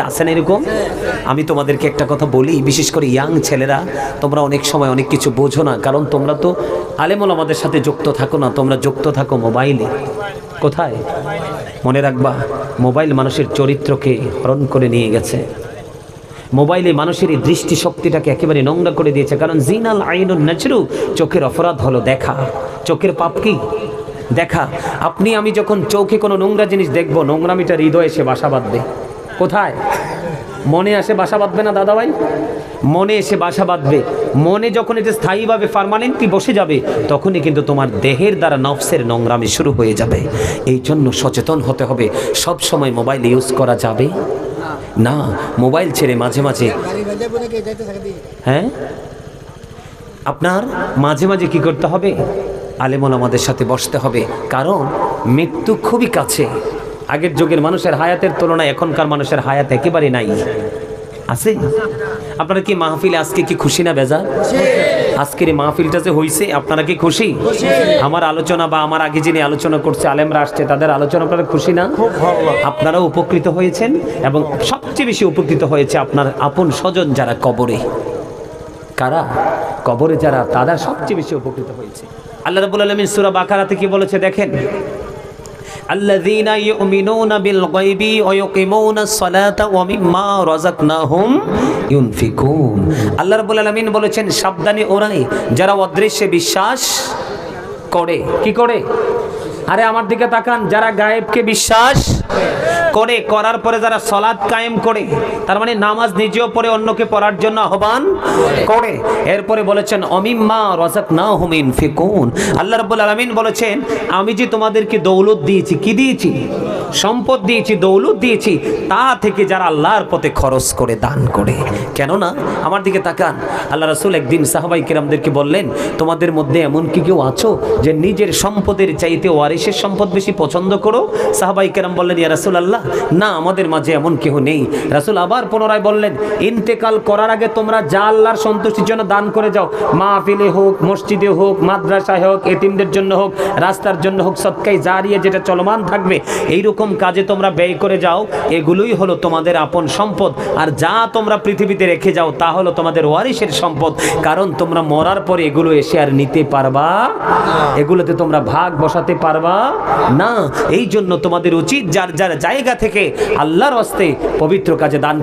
আছেন এরকম? আমি তোমাদেরকে একটা কথা বলি, বিশেষ করে ইয়াং ছেলেরা, তোমরা অনেক সময় অনেক কিছু বোঝো না, কারণ তোমরা তো আলেমল আমাদের সাথে যুক্ত থাকো না, তোমরা যুক্ত থাকো মোবাইলে। কোথায়? মনে রাখবা, মোবাইল মানুষের চরিত্রকে হরণ করে নিয়ে গেছে। মোবাইলে মানুষের এই দৃষ্টিশক্তিটাকে একেবারে নোংরা করে দিয়েছে, কারণ জিনাল আইনুন নাচরু চোখের অপরাধ হলো দেখা। চোখের পাপ কি? দেখা। আপনি, আমি যখন চোখে কোনো নোংরা জিনিস দেখব, নোংরামিটা হৃদয়ে এসে বাসা বাঁধবে। কোথায়? মনে আসে বাসা বাঁধবে না দাদা ভাই মনে এসে বাসা বাঁধবে। মনে যখন এটা স্থায়ীভাবে পারমানেন্টলি বসে যাবে, তখনই কিন্তু তোমার দেহের দ্বারা নফসের নোংরামি শুরু হয়ে যাবে। এই জন্য সচেতন হতে হবে। সব সময় মোবাইল ইউজ করা যাবে? না, মোবাইল ছেড়ে মাঝে মাঝে হ্যাঁ? আপনার মাঝে মাঝে কি করতে হবে? আলেমন আমাদের সাথে বসতে হবে। কারণ মৃত্যু খুবই কাছে। আগের যুগের মানুষের হায়াতের তুলনায় এখনকার মানুষের হায়াত একেবারে নাই। আছে? আপনারা কি মাহফিলে আজকে কি খুশি না বেজা? আজকের এই মাহফিলটা যে হইছে আপনারা কি খুশি? আমার আলোচনা বা আমার আগে যিনি আলোচনা করছে আলেমরা আসছে তাদের আলোচনা আপনারা খুশি না? আপনারাও উপকৃত হয়েছেন এবং সবচেয়ে বেশি উপকৃত হয়েছে আপনার আপন স্বজন যারা কবরে। কারা? কবরে যারা তারা সবচেয়ে বেশি উপকৃত হয়েছে। আল্লাহ রাব্বুল আলামিন সূরা বাকারাতে কি বলেছে দেখেন? আল্লাযীনা ইউমিনুনা বিল গায়বি ওয়া ইউকিমুনাস সালাতা ওয়া আল্লাহ রাব্বুল আলামিন বলেছেন, সাবধানে ওরাই যারা অদৃশ্যে বিশ্বাস করে। কি করে? আরে আমার দিকে তাকান, যারা গায়েবকে বিশ্বাস করে, করার পরে যারা সলাদ কায়েম করে, তার মানে নামাজ নিজেও পড়ে, অন্যকে পড়ার জন্য আহ্বান করে। এরপরে বলেছেন, অমিম্মা রজাক না হুমিন ফিকুন আল্লাহ রাব্বুল আলামিন বলেছেন, আমি যে তোমাদেরকে দৌলত দিয়েছি, কি দিয়েছি? সম্পদ দিয়েছি, দৌলত দিয়েছি, তা থেকে যারা আল্লাহর পথে খরচ করে, দান করে। কেননা, আমার দিকে তাকান, আল্লাহ রাসূল একদিন সাহাবাই কিরামদেরকে বললেন, তোমাদের মধ্যে এমন কি কেউ আছো যে নিজের সম্পদের চাইতে ওয়ারিসের সম্পদ বেশি পছন্দ করো? সাহাবাই কেরাম বললেন ইয়া রাসূল আল্লাহ না আমাদের মাঝে এমন কেউ নেই। রাসুল আবার পুনরায় বললেন ইন্তেকাল করার আগে তোমরা যা আল্লাহর সন্তুষ্টির জন্য দান করে যাও মাহফিলে হোক মসজিদে হোক মাদ্রাসায় হোক এতিমদের জন্য হোক রাস্তার জন্য হোক সৎকাই জারিয়ে যেটা চলমান থাকবে এইরকম কাজে তোমরা ব্যয় করে যাও। এগুলোই হলো তোমাদের আপন সম্পদ। আর যা তোমরা পৃথিবীতে রেখে যাও তা হলো তোমাদের ওয়ারিসের সম্পদ। কারণ তোমরা মরার পরে এগুলো এসে আর নিতে পারবা? এগুলোতে তোমরা ভাগ বসাতে পারবা? না। এই জন্য তোমাদের উচিত যার যার জায়গা থেকে আল্লাহর অস্তে পবিত্র কাজে দান।